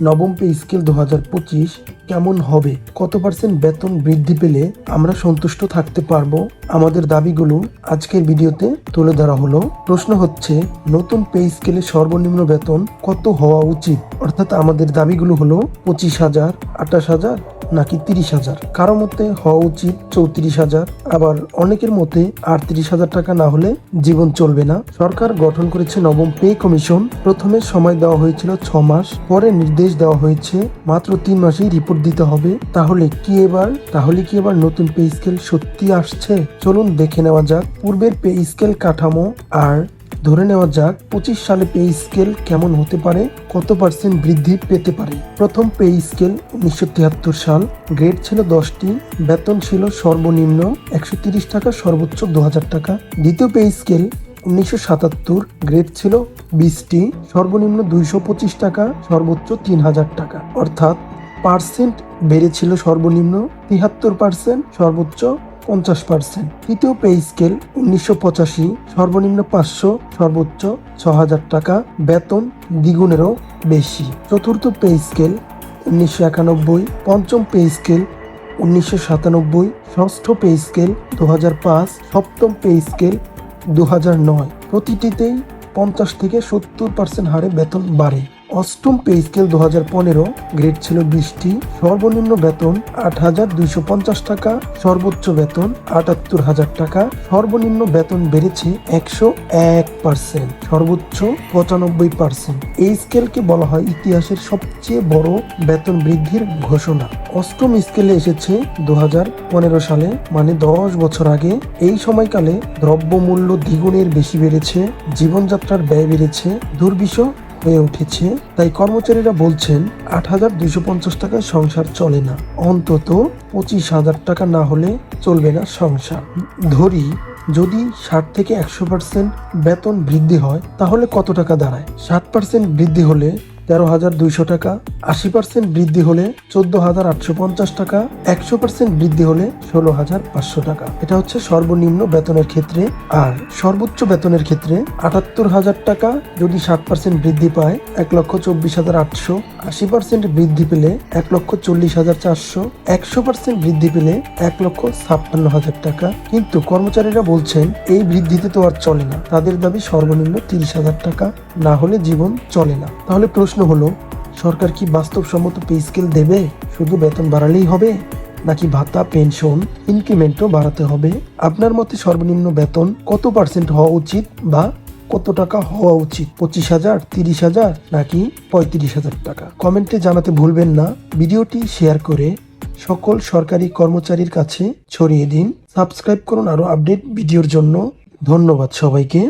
নবম pay scale দু হাজার পঁচিশ কেমন হবে? কত পার্সেন্ট বেতন বৃদ্ধি পেলে আমরা সন্তুষ্ট থাকতে পারব? আমাদের দাবিগুলো আজকের ভিডিওতে তুলে ধরা হলো। প্রশ্ন হচ্ছে, নতুন পে স্কেলে সর্বনিম্ন বেতন কত হওয়া উচিত? অর্থাৎ আমাদের দাবিগুলো হলো পঁচিশ হাজার, আঠাশ হাজার নাকি তিরিশ হাজার? কারও মতে হওয়া উচিত চৌত্রিশ হাজার, আবার অনেকের মতে আটত্রিশ হাজার টাকা না হলে জীবন চলবে না। সরকার গঠন করেছে নবম পে কমিশন। প্রথমে সময় দেওয়া হয়েছিল ছ মাস, পরে নির্দেশ দেওয়া হয়েছে মাত্র তিন মাসেই রিপোর্ট দিতে হবে। তাহলে কি এবার? তাহলে কি এবার নতুন পে স্কেল সত্যি আসছে? চলুন দেখে নেওয়া যাক। পূর্বের পে স্কেল কাঠামো আর ধরে নেওয়া যাক পঁচিশ সালে পে স্কেল কেমন হতে পারে, কত পার্সেন্ট বৃদ্ধি পেতে পারে। প্রথম পে স্কেল উনিশশো তিয়াত্তর সাল, গ্রেড ছিল দশটি, বেতন ছিল সর্বনিম্ন একশো তিরিশ টাকা, সর্বোচ্চ দু হাজার টাকা। দ্বিতীয় পে স্কেল উনিশশো সাতাত্তর, গ্রেড ছিল বিশটি, সর্বনিম্ন দুইশো পঁচিশ টাকা, সর্বোচ্চ তিন হাজার টাকা। অর্থাৎ পার্সেন্ট বেড়েছিল সর্বনিম্ন তিয়াত্তর পার্সেন্ট, সর্বোচ্চ পঞ্চাশ পার্সেন্ট। তৃতীয় পে স্কেল উনিশশো পঁচাশি, সর্বনিম্ন পাঁচশো, সর্বোচ্চ ছ হাজার টাকা, বেতন দ্বিগুণেরও বেশি। চতুর্থ পে স্কেল উনিশশো একানব্বই, পঞ্চম পে স্কেল উনিশশো সাতানব্বই, ষষ্ঠ পে স্কেল দু হাজার পাঁচ, সপ্তম পে স্কেল দু হাজার নয়। প্রতিটিতেই পঞ্চাশ থেকে সত্তর পার্সেন্ট হারে বেতন বাড়ে। অষ্টম পে স্কেল দু হাজার পনেরো গ্রেড ছিল বিশটি, সর্বনিম্ন বেতন আট হাজার দুইশো পঞ্চাশ টাকা, সর্বোচ্চ বেতন আটাত্তর হাজার টাকা, সর্বনিম্ন বেতন বেড়েছে একশো এক পার্সেন্ট সর্বোচ্চ পঁচানব্বই পার্সেন্ট এই স্কেলকে বলা হয় ইতিহাসের সবচেয়ে বড় বেতন বৃদ্ধির ঘোষণা। অষ্টম স্কেলে এসেছে দু পনেরো সালে মানে দশ বছর আগে। এই সময়কালে দ্রব্যমূল্য দ্বিগুণের বেশি বেড়েছে, জীবনযাত্রার ব্যয় বেড়েছে, দুর্বিষহ হয়ে উঠেছে। তাই কর্মচারীরা বলছেন, আট হাজার দুইশো পঞ্চাশ টাকায় সংসার চলে না। অন্তত পঁচিশ হাজার টাকা না হলে চলবে না সংসার। ধরি, যদি ষাট থেকে একশো পার্সেন্ট বেতন বৃদ্ধি হয়, তাহলে কত টাকা দাঁড়ায়? ষাট পার্সেন্ট বৃদ্ধি হলে তেরো হাজার দুইশো টাকা আশি পার্সেন্ট বৃদ্ধি হলে চোদ্দ হাজার আটশো পঞ্চাশ টাকা, একশো পার্সেন্ট বৃদ্ধি হলে ষোলো হাজার পাঁচশো টাকা। এটা হচ্ছে সর্বনিম্ন বেতনের ক্ষেত্রে। আর সর্বোচ্চ বেতনের ক্ষেত্রে আটাত্তর হাজার টাকা যদি ষাট পার্সেন্ট বৃদ্ধি পায়, এক লক্ষ চব্বিশ হাজার আটশো। আশি পার্সেন্ট বৃদ্ধি পেলে এক লক্ষ চল্লিশ হাজার চারশো। একশো পার্সেন্ট বৃদ্ধি পেলে এক লক্ষ ছাপ্পান্ন হাজার টাকা। কিন্তু কর্মচারীরা বলছেন, এই বৃদ্ধিতে তো আর চলে না। তাদের দাবি সর্বনিম্ন তিরিশ হাজার টাকা। না হলে জীবন চলে না। তাহলে প্রশ্ন হলো সরকার কি বাস্তবসম্মত পে স্কেল দেবে? শুধু বেতন বাড়ালেই হবে? নাকি ভাতা পেনশন ইনক্রিমেন্টও বাড়াতে হবে? আপনার মতে সর্বনিম্ন বেতন কত পার্সেন্ট হওয়া উচিত বা কত টাকা হওয়া উচিত? পঁচিশ হাজার, তিরিশ হাজার, নাকি পঁয়ত্রিশ হাজার টাকা? কমেন্টে জানাতে ভুলবেন না। ভিডিওটি শেয়ার করে সকল সরকারি কর্মচারীর কাছে ছড়িয়ে দিন। সাবস্ক্রাইব করুন আরও আপডেট ভিডিওর জন্য। ধন্যবাদ সবাইকে।